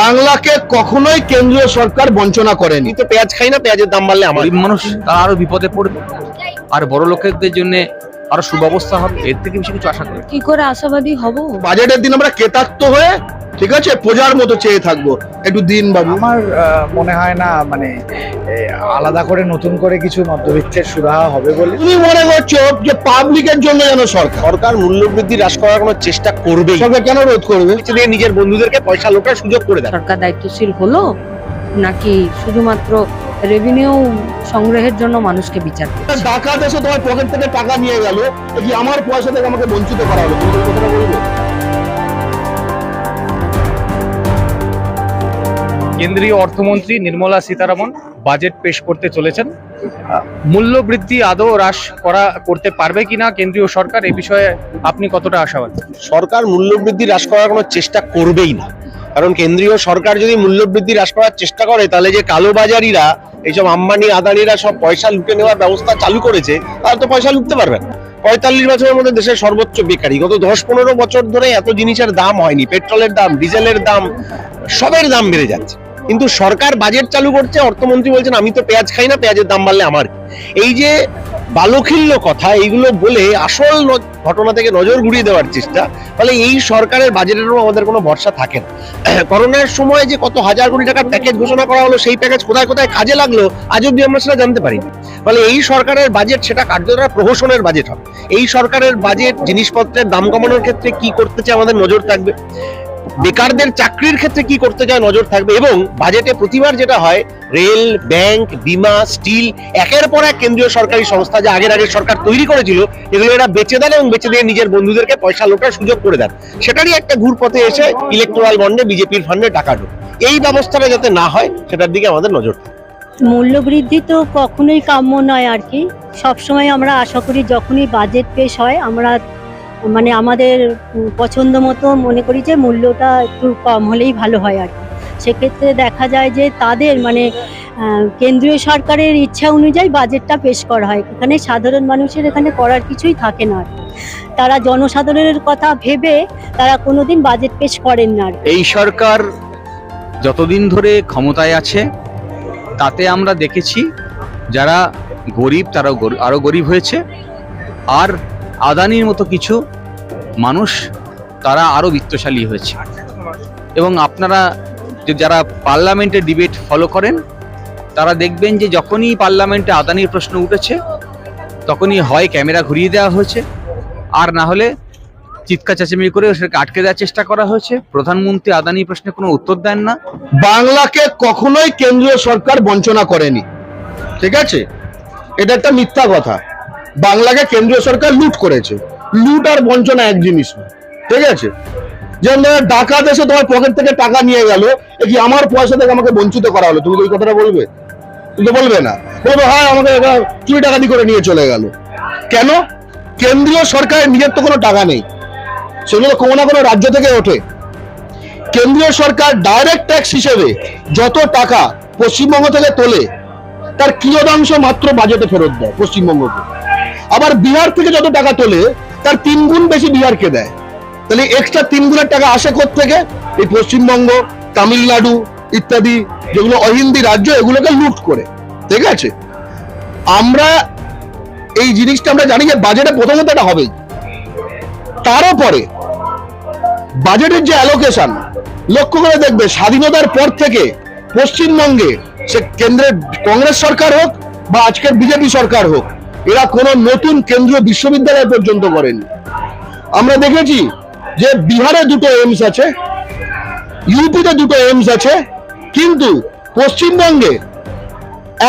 বাংলাকে কখনোই কেন্দ্রীয় সরকার বঞ্চনা করেনি। তো পেঁয়াজ খাই না পেঁয়াজের দাম বাড়লে আমার মানুষ তারা আরও বিপদে পড়বে। আর বড় লোকেদের জন্য আরও সুব্যবস্থা হবে এর থেকে বেশি কিছু আশা করি কি করে আশাবাদী হব? বাজেটের দিন আমরা কেতাত্ম হয়ে ঠিক আছে প্রজার মতো চেয়ে থাকব। একটু দিন বাবু। আমার মনে হয় না মানে আলাদা করে নতুন করে কিছু মধ্যবিত্তের সুরাহা হবে বলে। তুমি মনে করছ যে পাবলিকের জন্য যেন সরকার? সরকার মূল্যবৃদ্ধি হ্রাস করার কোনো চেষ্টা করবেই। সরকার কেন রোধ করবে? দিয়ে নিজের বন্ধুদেরকে পয়সা লোটার সুযোগ করে দেয় সরকার দায়িত্বশীল হলো? নাকি শুধুমাত্র রেভিনিউ সংগ্রহের জন্য মানুষকে বিচার? ডাকাত এসে তোমার পকেট থেকে টাকা নিয়ে গেল কি আমার পয়সা থেকে আমাকে বঞ্চিত করা হলো? তুমি কথাটা বলবে? কেন্দ্রীয় অর্থমন্ত্রী নির্মলা সীতারামন বাজেট পেশ করতে চলেছেন। মূল্যবৃদ্ধি আদৌ হ্রাস করা করতে পারবে কিনা কেন্দ্রীয় সরকার এ বিষয়ে আপনি কতটা আশাবাদী? সরকার মূল্যবৃদ্ধি হ্রাস করার কোনো চেষ্টা করবেই না। কারণ কেন্দ্রীয় সরকার যদি মূল্যবৃদ্ধি হ্রাস করার চেষ্টা করে, তাহলে যে কালোবাজারিরা, এইসব আম্বানি, আদানিরা সব পয়সা লুটে নেওয়ার ব্যবস্থা চালু করেছে, তারা তো পয়সা লুটতে পারবে না। পঁয়তাল্লিশ বছরের মধ্যে দেশের সর্বোচ্চ বেকারি, গত দশ পনেরো বছর ধরে এত জিনিসের দাম হয়নি, পেট্রোলের দাম, ডিজেলের দাম, সবের দাম বেড়ে যাচ্ছে। কিন্তু সরকার বাজেট চালু করছে, অর্থমন্ত্রী বলছেন, আমি তো পেঁয়াজ খাই না, পেঁয়াজের দাম বাড়লে আমার এই যে বালখিল্য কথা, এইগুলো বলে আসল ঘটনা থেকে নজর ঘুরিয়ে দেওয়ার চেষ্টা। ফলে এই সরকারের বাজেটেরও আমাদের কোনো ভরসা থাকে না। করোনার সময় যে কত হাজার কোটি টাকার প্যাকেজ ঘোষণা করা হলো, সেই প্যাকেজ কোথায় কোথায় কাজে লাগল, আজ অব্দি আমরা সেটা জানতে পারিনি। ফলে এই সরকারের বাজেট সেটা কার্যকর প্রহসনের বাজেট হবে। এই সরকারের বাজেট জিনিসপত্রের দাম কমানোর ক্ষেত্রে কি করতে চায় আমাদের নজর থাকবে? বেকারদের চাকরির ক্ষেত্রে কি করতে চায় নজর থাকবে এবং বাজেটে প্রতিবার যেটা হয়, রেল, ব্যাংক, বিমা, স্টিল, একের পর এক কেন্দ্রীয় সরকারি সংস্থা যা আগের আগের সরকার তৈরি করেছিল, এগুলো এরা বেচে দেন এবং বেচে দিয়ে নিজের বন্ধুদেরকে পয়সা লোটার সুযোগ করে দেন। সেটারই একটা ঘুরপথে এসে ইলেকট্রাল বন্ডে বিজেপির ফান্ডে টাকা ঢোকে। এই ব্যবস্থাটা যাতে না হয়, সেটার দিকে আমাদের নজর থাকবে। মূল্যবৃদ্ধি তো কখনোই কাম্য নয় আর কি। সবসময় আমরা আশা করি যখনই বাজেট পেশ হয়, আমরা মানে আমাদের পছন্দ মতো মনে করি যে মূল্যটা একটু কম হলেই ভালো হয় আর কি। সেক্ষেত্রে দেখা যায় যে তাদের মানে কেন্দ্রীয় সরকারের ইচ্ছা অনুযায়ী বাজেটটা পেশ করা হয়। এখানে সাধারণ মানুষের এখানে করার কিছুই থাকে না তারা জনসাধারণের কথা ভেবে তারা কোনোদিন বাজেট পেশ করেন না এই সরকার যতদিন ধরে ক্ষমতায় আছে, তাতে আমরা দেখেছি যারা গরিব তারা গর- আরও গরিব হয়েছে। আর আদানির মতো কিছু মানুষ, তারা আরও বিত্তশালী হয়েছে। এবং আপনারা যারা পার্লামেন্টের ডিবেট ফলো করেন, তারা দেখবেন যে যখনই পার্লামেন্টে আদানির প্রশ্ন উঠেছে, তখনই হয় ক্যামেরা ঘুরিয়ে দেওয়া হয়েছে। আর না হলে চিৎকার চেঁচামেচি করে সেটাকে আটকে দেওয়ার চেষ্টা করা হয়েছে। প্রধানমন্ত্রী আদানি প্রশ্নে কোনো উত্তর দেন না। বাংলাকে কখনোই কেন্দ্রীয় সরকার বঞ্চনা করেনি। ঠিক আছে? এটা একটা মিথ্যা কথা। বাংলাকে কেন্দ্রীয় সরকার লুট করেছে। লুট আর বঞ্চনা এক জিনিস ঠিক আছে? যেমন ধরো ডাকাত এসে তোমার পকেট থেকে টাকা নিয়ে গেল কি আমার পয়সা থেকে আমাকে বঞ্চিত করা হলো? তুমি ওই কথাটা বলবে? তুমি বলবে না। বলবে হ্যাঁ আমাকে চুরি টাকাতি করে নিয়ে চলে গেল। কেন? কেন্দ্রীয় সরকারের নিজের তো কোনো টাকা নেই। সেগুলো কোনো না কোনো রাজ্য থেকে ওঠে। কেন্দ্রীয় সরকার ডাইরেক্ট ট্যাক্স হিসেবে যত টাকা পশ্চিমবঙ্গ থেকে তোলে, তার কিয়দাংশ মাত্র বাজেটে ফেরত দেয় পশ্চিমবঙ্গকে। আবার বিহার থেকে যত টাকা তোলে তার তিন গুণ বেশি বিহারকে দেয়। তাহলে এক্সট্রা তিন গুণের টাকা আসে থেকে এই পশ্চিমবঙ্গ, তামিলনাড়ু ইত্যাদি, যেগুলো অহিন্দি রাজ্য, এগুলোকে লুট করে। ঠিক আছে? আমরা এই জিনিসটা আমরা জানি যে বাজেটে প্রথমত এটা হবেই। তারও পরে বাজেটের যে অ্যালোকেশন লক্ষ্য করে দেখবে স্বাধীনতার পর থেকে পশ্চিমবঙ্গে সে কেন্দ্রের কংগ্রেস সরকার হোক বা আজকের বিজেপি সরকার হোক এরা কোনো নতুন কেন্দ্রীয় বিশ্ববিদ্যালয় পর্যন্ত করেনি। আমরা দেখেছি যে বিহারে দুটো এইমস আছে, ইউপিতে দুটো এইমস আছে, কিন্তু পশ্চিমবঙ্গে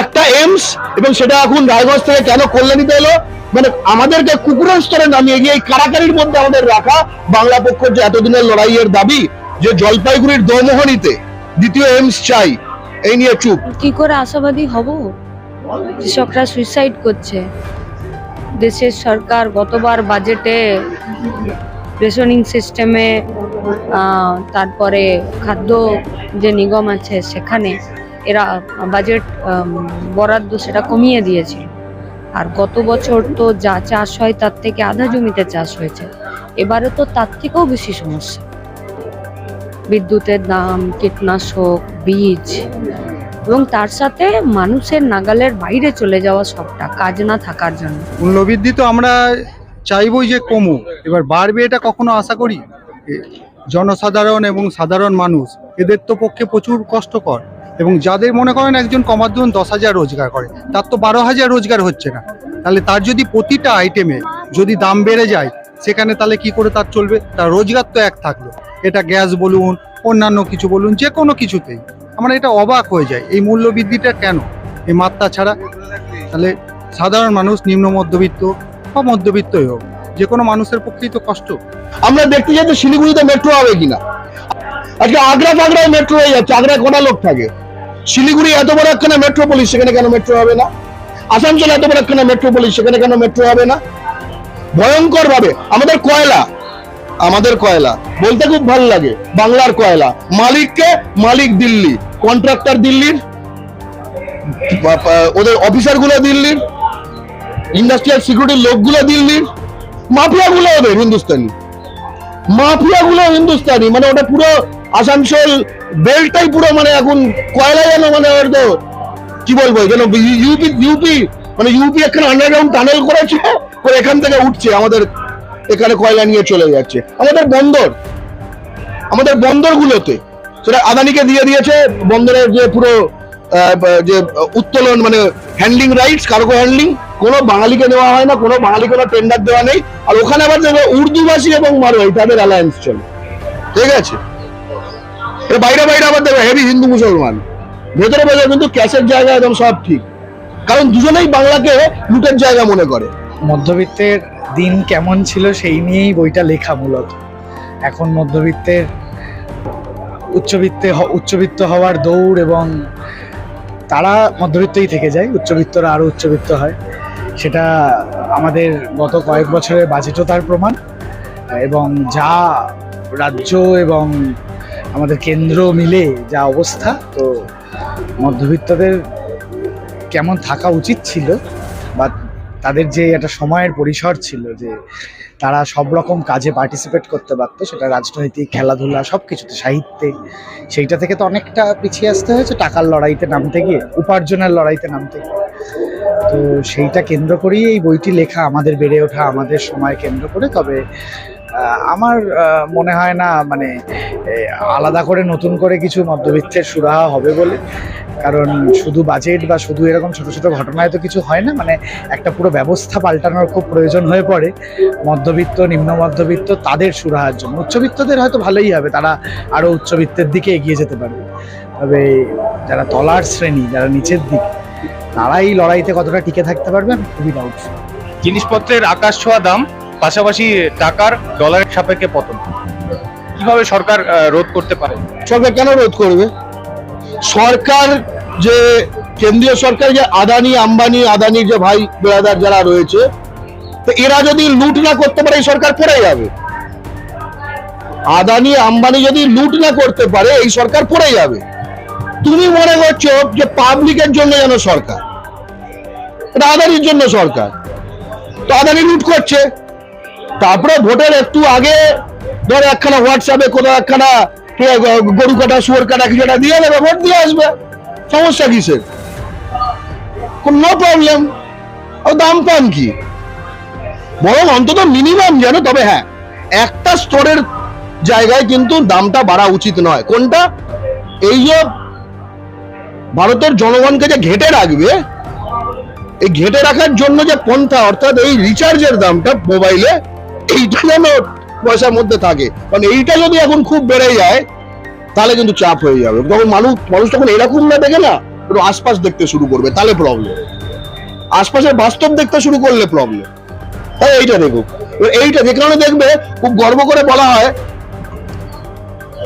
একটা এইমস এবং সেটা এখন রায়গঞ্জ থেকে কেন কল্যাণীতে এলো? মানে আমাদেরকে কুকুরের স্তরে নামিয়ে গিয়ে এই কারাকারির মধ্যে আমাদের রাখা বাংলা পক্ষ যে এতদিনের লড়াইয়ের দাবি, যে জলপাইগুড়ির দৌমোহনীতে দ্বিতীয় এইমস চাই, এই নিয়ে চুপ। কি করে আশাবাদী হব? কৃষকরা সুইসাইড করছে। দেশের সরকার গতবার বাজেটে রেশনিং সিস্টেমে তারপরে খাদ্য যে নিগম আছে সেখানে এরা বাজেট বরাদ্দ সেটা কমিয়ে দিয়েছিল। আর গত বছর তো যা চাষ হয় তার থেকে আধা জমিতে চাষ হয়েছে। এবারে তো তার থেকেও বেশি সমস্যা। বিদ্যুতের দাম, কীটনাশক, বীজ এবং তার সাথে মানুষের নাগালের বাইরে চলে যাওয়া সবটা, কাজ না থাকার জন্য। মূল্যবৃদ্ধি তো আমরা চাইবই যে কমুক। এবার বাড়বে এটা কখনো আশা করি? জনসাধারণ এবং সাধারণ মানুষ, এদের তো পক্ষে প্রচুর কষ্টকর। এবং যাদের মনে করেন একজন কমার ধরুন দশ হাজার রোজগার করে, তার তো বারো হাজার রোজগার হচ্ছে না। তাহলে তার যদি প্রতিটা আইটেমে যদি দাম বেড়ে যায়, সেখানে তাহলে কি করে তার চলবে? তার রোজগার তো এক থাকল। এটা গ্যাস বলুন, অন্যান্য কিছু বলুন যে কোনো কিছুতেই। আমরা এটা অবাক হয়ে যায় এই মূল্য বৃদ্ধিটা কেন? এই মাত্রা ছাড়া? তাহলে সাধারণ মানুষ, নিম্ন মধ্যবিত্ত বা মধ্যবিত্তই হোক, যে কোনো মানুষের পক্ষেই তো কষ্ট। আমরা দেখতে চাই তো শিলিগুড়িতে মেট্রো হবে কিনা। আজকে আগ্রা ফাগড়ায় মেট্রো হয়ে যাচ্ছে আগ্রায় কটা লোক থাকে? শিলিগুড়ি এত বড় একখানা মেট্রোপলিস সেখানে কেন মেট্রো হবে না? আসানসোল এত বড় একখানা মেট্রোপলিস সেখানে কেন মেট্রো হবে না? ভয়ঙ্কর ভাবে আমাদের কয়লা আমাদের কয়লা। বলতে খুব ভালো লাগে, বাংলার কয়লা। মালিককে মালিক দিল্লি কন্ট্রাক্টর দিল্লির ওদের অফিসারগুলো দিল্লির ইন্ডাস্ট্রিয়াল সিকিউরিটির লোকগুলো দিল্লির মাফিয়া গুলো ওদের হিন্দুস্তানি। মাফিয়া গুলো হিন্দুস্তানি মানে ওটা পুরো আসানসোল বেলটাই পুরো মানে এখন কয়লা যেন মানে কি বলব যেন ইউপি ইউপি মানে ইউপি এখানে আন্ডারগ্রাউন্ড টানেল করেছে, করে এখান থেকে উঠছে আমাদের এখানে কয়লা নিয়ে চলে যাচ্ছে। আমাদের বন্দর, আমাদের বন্দরগুলোতে সেটা আদানিকে দিয়ে দিয়েছে, বন্দরের যে পুরো যে উত্তোলন মানে হ্যান্ডলিং রাইটস কার্গো হ্যান্ডলিং কোনো বাঙালিকে দেওয়া হয় না, কোনো বাঙালি কোনো টেন্ডার দেওয়া নেই। আর ওখানে আবার উর্দুভাষী এবং মারোয়ারি, তাদের অ্যালায়েন্স চলে। ঠিক আছে? বাইরে বাইরে আবার দেখবে হেভি হিন্দু মুসলমান। ভেতরে ভেতরে কিন্তু ক্যাশের জায়গা একদম সব ঠিক। কারণ দুজনেই বাংলাকে লুটের জায়গা মনে করে। মধ্যবিত্তের দিন কেমন ছিল সেই নিয়েই বইটা লেখা মূলত। এখন মধ্যবিত্তের, উচ্চবিত্তে উচ্চবিত্ত হওয়ার দৌড় এবং তারা মধ্যবিত্তই থেকে যায়, উচ্চবিত্তরা আরও উচ্চবিত্ত হয়। সেটা আমাদের গত কয়েক বছরের বাজেটও তার প্রমাণ। এবং যা রাজ্য এবং আমাদের কেন্দ্র মিলে যা অবস্থা, তো মধ্যবিত্তদের কেমন থাকা উচিত ছিল বা তাদের যে একটা সময়ের পরিসর ছিল যে তারা সব রকম কাজে পার্টিসিপেট করতে পারতো, সেটা রাজনৈতিক, খেলাধুলা সব কিছুতে সাহিত্যে, সেইটা থেকে তো অনেকটা পিছিয়ে আসতে হয়েছে, টাকার লড়াইতে নামতে গিয়ে, উপার্জনের লড়াইতে নামতে গিয়ে। তো সেইটা কেন্দ্র করেই এই বইটি লেখা, আমাদের বেড়ে ওঠা, আমাদের সময় কেন্দ্র করে, তবে আমার মনে হয় না মানে আলাদা করে নতুন করে কিছু মধ্যবিত্তের সুরাহা হবে বলে। কারণ শুধু বাজেট বা শুধু এরকম ছোট ছোট ঘটনায় তো কিছু হয় না মানে একটা পুরো ব্যবস্থা পাল্টানোর খুব প্রয়োজন হয়ে পড়ে। মধ্যবিত্ত, নিম্ন মধ্যবিত্ত তাদের সুরাহার জন্য। উচ্চবিত্তদের হয়তো ভালোই হবে, তারা আরও উচ্চবিত্তের দিকে এগিয়ে যেতে পারবে। তবে যারা তলার শ্রেণি, যারা নিচের দিক, তারাই লড়াইতে কতটা টিকে থাকতে পারবে খুবই ডাউটফুল জিনিসপত্রের আকাশ ছোঁয়া দাম পাশাপাশি টাকার ডলারের সাপেক্ষে পতন। কীভাবে সরকার রোধ করতে পারে? সরকার কেন রোধ করবে? সরকার যে, কেন্দ্রীয় সরকার যে আদানি, আম্বানি, আদানির যে ভাই বেড়াদার যারা রয়েছে, তো এরা যদি লুট না করতে পারে, এই সরকার পড়ে যাবে। আদানি, আম্বানি যদি লুট না করতে পারে, এই সরকার পড়ে যাবে। তুমি মনে করছ যে পাবলিকের জন্য যেন সরকার? এটা আদানির জন্য সরকার। তো আদানি লুট করছে। তারপরে ভোটের একটু আগে ধর একখানা হোয়াটসঅ্যাপে কোনো একখানা গরু কাটা, শুয়োর কাটা কিছু একটা দিয়ে দেবে, ভোট দিয়ে আসবে। সমস্যা কিসের? নো প্রবলেম ও দাম পান কি? বরং অন্তত মিনিমাম যেন, তবে হ্যাঁ একটা স্টোরের জায়গায় কিন্তু দামটা বাড়া উচিত নয়। কোনটা? এই যে ভারতের জনগণকে যে ঘেটে রাখবে, এই ঘেটে রাখার জন্য যে পন্থা, অর্থাৎ এই রিচার্জের দামটা মোবাইলে এইটা যেন পয়সার মধ্যে থাকে। কারণ এইটা যদি এখন খুব বেড়ে যায়, তাহলে কিন্তু চাপ হয়ে যাবে। তখন মানুষ মানুষ তখন এরকম না দেখে না, একটু আশপাশ দেখতে শুরু করবে, তাহলে প্রবলেম আশপাশের বাস্তব দেখতে শুরু করলে প্রবলেম তাই এইটা দেখুক। এইটা যে কারণে দেখবে, খুব গর্ব করে বলা হয়,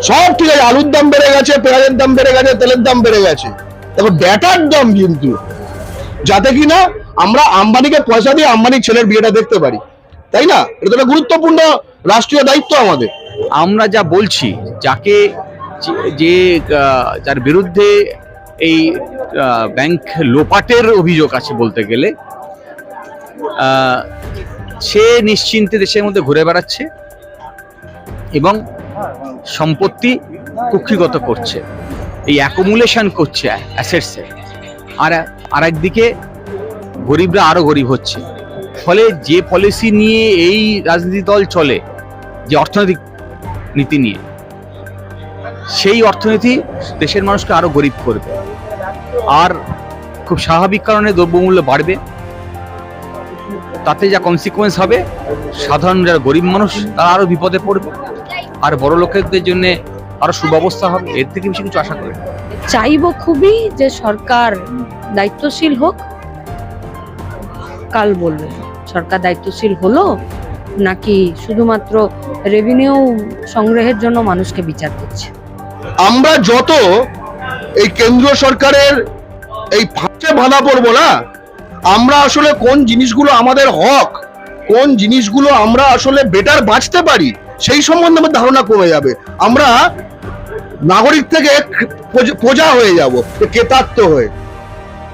সব ঠিক আছে, আলুর দাম বেড়ে গেছে, পেঁয়াজের দাম বেড়ে গেছে, তেলের দাম বেড়ে গেছে। দেখো ডেটার দাম কিন্তু, যাতে কিনা আমরা আম্বানিকে পয়সা দিয়ে আম্বানির ছেলের বিয়েটা দেখতে পারি। তাই না? এটা তো একটা গুরুত্বপূর্ণ রাষ্ট্রীয় দায়িত্ব আমাদের। আমরা যা বলছি, যাকে যে- যার বিরুদ্ধে এই ব্যাংক লোপাটের অভিযোগ আছে বলতে গেলে সে নিশ্চিন্তে দেশের মধ্যে ঘুরে বেড়াচ্ছে এবং সম্পত্তি কুক্ষিগত করছে। এই অ্যাকুমুলেশন করছে অ্যাসেটসে আর আর একদিকে গরিবরা আরও গরিব হচ্ছে। ফলে যে পলিসি নিয়ে এই রাজনীতি দল চলে, যে অর্থনৈতিক নীতি নিয়ে, সেই অর্থনীতি দেশের মানুষকে আরও গরিব করবে। আর খুব স্বাভাবিক কারণে দ্রব্যমূল্য বাড়বে। তাতে যা কনসিকুয়েন্স হবে, সাধারণ যারা গরিব মানুষ, তারা আরও বিপদে পড়বে। আর বড় লোকেদের জন্য আরও সুব্যবস্থা হবে, এর থেকে বেশি কিছু আশা করি চাইব খুবই যে সরকার দায়িত্বশীল হোক, কাল বলবে। সরকার দায়িত্বশীল হলো, নাকি শুধুমাত্র রেভিনিউ সংগ্রহের জন্য মানুষকে বিচার করছে? আমরা যত এই কেন্দ্রীয় সরকারের এই ফাঁচে বাধা পড়ব না, আমরা আসলে কোন জিনিসগুলো আমাদের হক, কোন জিনিসগুলো আমরা আসলে বেটার বাঁচতে পারি, সেই সম্বন্ধে আমার ধারণা কমে যাবে। আমরা নাগরিক থেকে প্রজা হয়ে যাব কেতাত্ম হয়ে।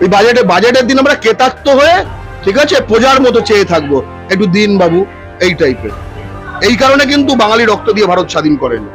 এই বাজেটে বাজেটের দিন আমরা কেতাত্ম হয়ে ঠিক আছে? প্রজার মতো চেয়ে থাকব। একটু দিন বাবু, এই টাইপের এই কারণে কিন্তু বাঙালি রক্ত দিয়ে ভারত স্বাধীন করেনি।